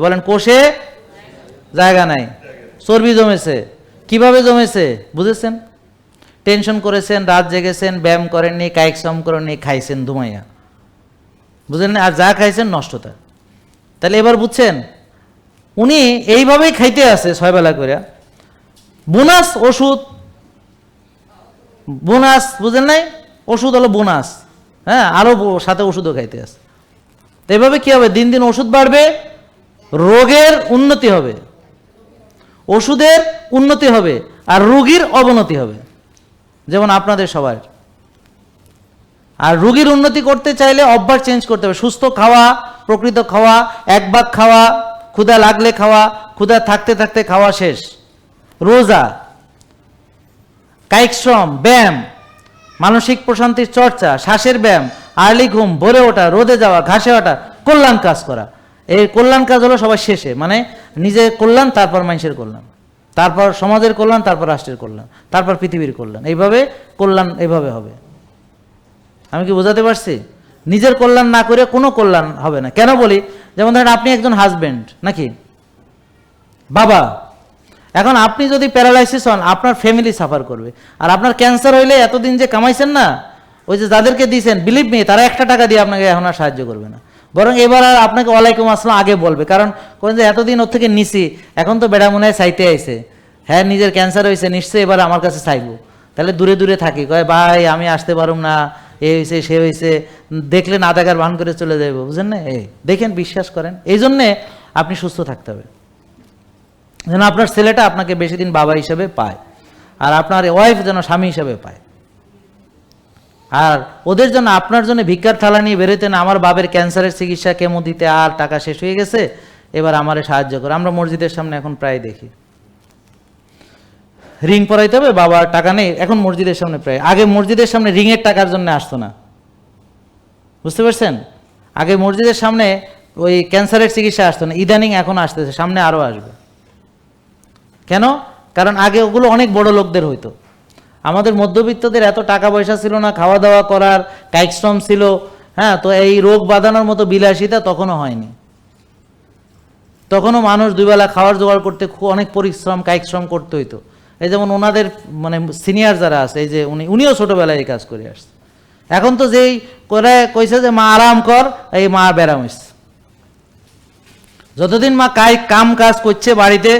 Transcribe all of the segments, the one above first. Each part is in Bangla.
বলেন, কোষে জায়গা নাই, চর্বি জমেছে। কীভাবে জমেছে? বুঝেছেন? টেনশন করেছেন, রাত জেগেছেন, ব্যায়াম করেননি, কায়িক শ্রম করেননি, খাইছেন ধুমাইয়া। বুঝলেন? আর যা খাইছেন নষ্টতা তাহলে এবার বুঝছেন, উনি এইভাবেই খাইতে আছে ছয়বেলা করে। বোনাস ওষুধ, বোনাস, বুঝেন নাই? ওষুধ হলো বোনাস হ্যাঁ? আরও ব- সাথে ওষুধও খাইতে আছে। এভাবে কি হবে? দিন দিন ওষুধ বাড়বে রোগের উন্নতি হবে, ওষুধের উন্নতি হবে, আর রোগীর অবনতি হবে। যেমন আপনাদের সবার। আর রোগীর উন্নতি করতে চাইলে অভ্যাস চেঞ্জ করতে হবে। সুস্থ খাওয়া, প্রকৃত খাওয়া, এক ভাগ খাওয়া, ক্ষুধা লাগলে খাওয়া, ক্ষুধা থাকতে থাকতে খাওয়া শেষ। রোজা, কায়িক শ্রম, ব্যায়াম, মানসিক প্রশান্তির চর্চা, শ্বাসের ব্যায়াম, আর্লি ঘুম, ভরে ওঠা, রোদে যাওয়া, ঘাসে ওঠা, কল্যাণ কাজ করা। এই কল্যাণ কাজ হলো সবার শেষে। মানে নিজের কল্যাণ, তারপর মানুষের কল্যাণ। তারপর সমাজের কল্যাণ, তারপর রাষ্ট্রের কল্যাণ। তারপর পৃথিবীর কল্যাণ। এইভাবে কল্যাণ এইভাবে হবে। আমি কি বোঝাতে পারছি? নিজের কল্যাণ না করে কোনো কল্যাণ হবে না। কেন বলি? যেমন ধরেন আপনি একজন হাজবেন্ড নাকি? বাবা, এখন আপনি যদি প্যারালাইসিস হন, আপনার ফ্যামিলি সাফার করবে। আর আপনার ক্যান্সার হইলে এতদিন যে কামাইছেন না, ওই যে যাদেরকে দিয়েছেন বিলিভ মি তারা একটা টাকা দিয়ে আপনাকে এখন আর সাহায্য করবে না। বরং এবার আর আপনাকে ওয়ালাইকুম আসসালাম আগে বলবে, কারণ কোন যে এতদিন ওর থেকে নিছি, এখন তো বেড়া মনে হয় চাইতে আইছে। হ্যাঁ নিজের ক্যান্সার হয়েছে নিশ্চয়ই এবার আমার কাছে চাইব। তাহলে দূরে দূরে থাকি, কয়, ভাই, আমি আসতে পারুম না, এ হয়েছে সে হয়েছে দেখলে না দেখার ভান করে চলে যাব বুঝলেন না? এই, দেখেন, বিশ্বাস করেন। এই জন্যে আপনি সুস্থ থাকতে হবে। যেন আপনার ছেলেটা আপনাকে বেশি দিন বাবা হিসেবে পায়, আর আপনার ওয়াইফ যেন স্বামী হিসেবে পায়। আর ওদের জন্য আপনার জন্য ভিক্ষার থালা নিয়ে বেরোতেন আমার বাবের ক্যান্সারের চিকিৎসা কেমো দিতে আর টাকা শেষ হয়ে গেছে, এবার আমারে সাহায্য করে। আমরা মসজিদের সামনে এখন প্রায় দেখি। রিং পরাইতে হবে, বাবার টাকা নেই, এখন মসজিদের সামনে প্রায়। আগে মসজিদের সামনে রিংয়ের টাকার জন্য আসতো না। বুঝতে পারছেন? আগে মসজিদের সামনে ওই ক্যান্সারের চিকিৎসা আসতো না, ইদানিং এখন আসতেছে, সামনে আরও আসবে। কেন? কারণ আগে ওগুলো অনেক বড় লোকদের হইতো। আমাদের মধ্যবিত্তদের এত টাকা পয়সা ছিল না খাওয়া দাওয়া করার কায়িক শ্রম ছিল হ্যাঁ তো এই রোগ বাঁধানোর মতো বিলাসিতা তখনও হয়নি। তখনও মানুষ দুইবেলা খাওয়ার জোগাড় করতে খুব অনেক পরিশ্রম, কায়িক শ্রম করতে হইতো। এই যেমন ওনাদের মানে সিনিয়র যারা আছে, এই যে উনি, উনিও ছোটবেলায় এই কাজ করে আসছে। এখন তো যেই করে কইছে যে, মা, আরাম কর এই মা ব্যারাম যতদিন মা কাই কাম কাজ করছে বাড়িতে,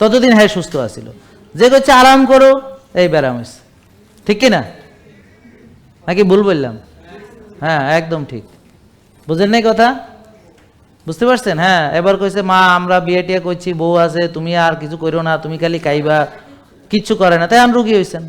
ততদিন হ্যাঁ সুস্থ আছিল। যে করছে আরাম করো এই ব্যারাম হইছে ঠিক কি না নাকি ভুল বললাম? হ্যাঁ একদম ঠিক। বুঝেন নাই কথা? বুঝতে পারছেন? হ্যাঁ এবার কইছে, মা, আমরা বিয়ে টিয়ে করছি, বউ আছে, তুমি আর কিছু করো না, তুমি খালি খাইবা, কিচ্ছু করে না। তাই আমি রুগী হয়েছেন